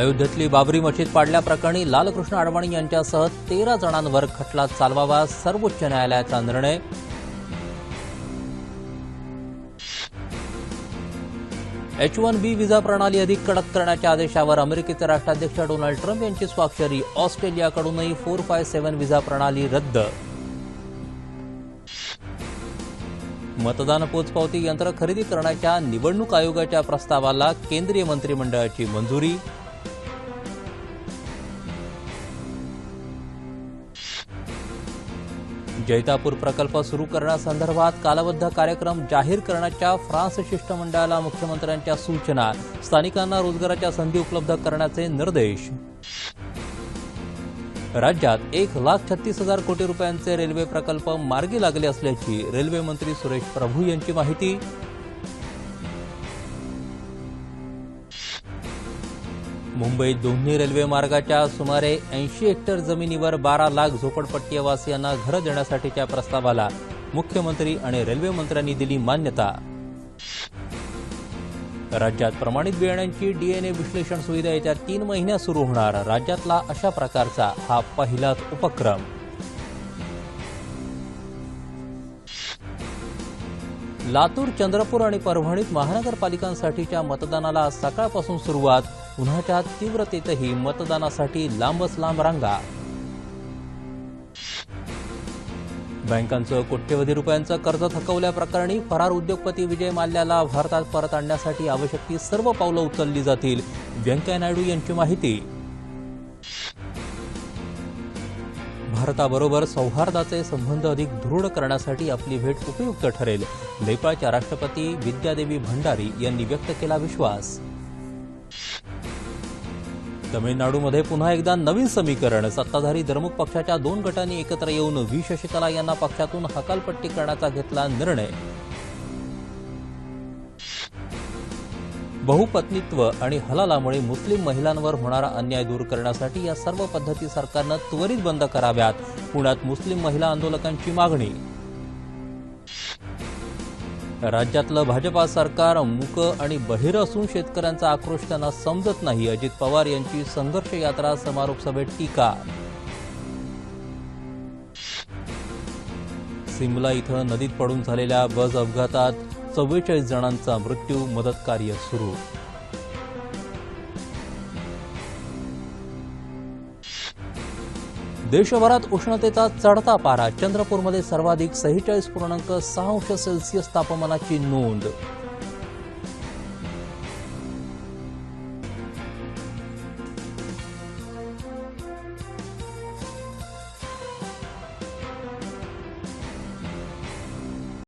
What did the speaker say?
अयोध्येतली बाबरी मशीद पाडल्याप्रकरणी लालकृष्ण अडवाणी यांच्यासह तेरा जणांवर खटला चालवावा सर्वोच्च न्यायालयाचा निर्णय. एच वन बी व्हिसा प्रणाली अधिक कडक करण्याच्या आदेशावर अमेरिकेचे राष्ट्राध्यक्ष डोनाल्ड ट्रम्प यांची स्वाक्षरी ऑस्ट्रेलियाकडूनही फोर फाय सेव्हन व्हिसा प्रणाली रद्द. मतदान पोचपावती यंत्र खरेदी करण्याच्या निवडणूक आयोगाच्या प्रस्तावाला केंद्रीय मंत्रिमंडळाची मंजुरी. जैतापूर प्रकल्प सुरू करण्यासंदर्भात कालबद्ध कार्यक्रम जाहीर करण्याच्या फ्रान्स शिष्टमंडळाला मुख्यमंत्र्यांच्या सूचना. स्थानिकांना रोजगाराच्या संधी उपलब्ध करण्याचे निर्देश. राज्यात एक लाख छत्तीस हजार कोटी रुपयांचे रेल्वे प्रकल्प मार्गी लागले असल्याची रेल्वे मंत्री सुरेश प्रभू यांची माहिती. मुंबईत दोन्ही रेल्वे मार्गाच्या सुमारे ऐंशी हेक्टर जमिनीवर बारा लाख झोपडपट्टीवासियांना घरं देण्यासाठीच्या प्रस्तावाला मुख्यमंत्री आणि रेल्वे मंत्र्यांनी दिली मान्यता. राज्यात प्रमाणित बियाण्यांची डीएनए विश्लेषण सुविधा येत्या तीन महिन्यात सुरू होणार. राज्यातला अशा प्रकारचा हा पहिलाच उपक्रम. लातूर चंद्रपूर आणि परभणीत महानगरपालिकांसाठीच्या मतदानाला आज सकाळपासून सुरुवात उन्हाच्या तीव्रतेतही मतदानासाठी लांबच लांब रांगा. बँकांचं कोट्यवधी रुपयांचं कर्ज थकवल्याप्रकरणी फरार उद्योगपती विजय माल्याला भारतात परत आणण्यासाठी आवश्यक ती सर्व पावलं उचलली जातील. व्यंकय्या नायडू यांची माहिती. भारताबरोबर सौहार्दाचे संबंध अधिक दृढ करण्यासाठी आपली भेट उपयुक्त ठरेल. नेपाळच्या राष्ट्रपती विद्यादेवी भंडारी यांनी व्यक्त केला विश्वास. तमिळनाडूमध्ये पुन्हा एकदा नवीन समीकरण. सत्ताधारी द्रमुक पक्षाच्या दोन गटांनी एकत्र येऊन व्ही. शशिकला यांना पक्षातून हकालपट्टी करण्याचा घेतला निर्णय. बहुपत्नीत्व आणि हलालामुळे मुस्लिम महिलांवर होणारा अन्याय दूर करण्यासाठी या सर्व पद्धती सरकारनं त्वरित बंद कराव्यात. पुण्यात मुस्लिम महिला आंदोलकांची मागणी राज्यातलं भाजपा सरकार मूक आणि बहिर असून शेतकऱ्यांचा आक्रोश त्यांना समजत नाही. अजित पवार यांची संघर्ष यात्रा समारोप सभेत टीका. सिमला इथं नदीत पडून झालेल्या बस अपघातात चव्वेचाळीस जणांचा मृत्यू मदत कार्य सुरू. देशभरात उष्णतेचा चढता पारा चंद्रपूरमध्ये सर्वाधिक सेहेचाळीस पूर्णांक सहा अंश सेल्सिअस तापमानाची नोंद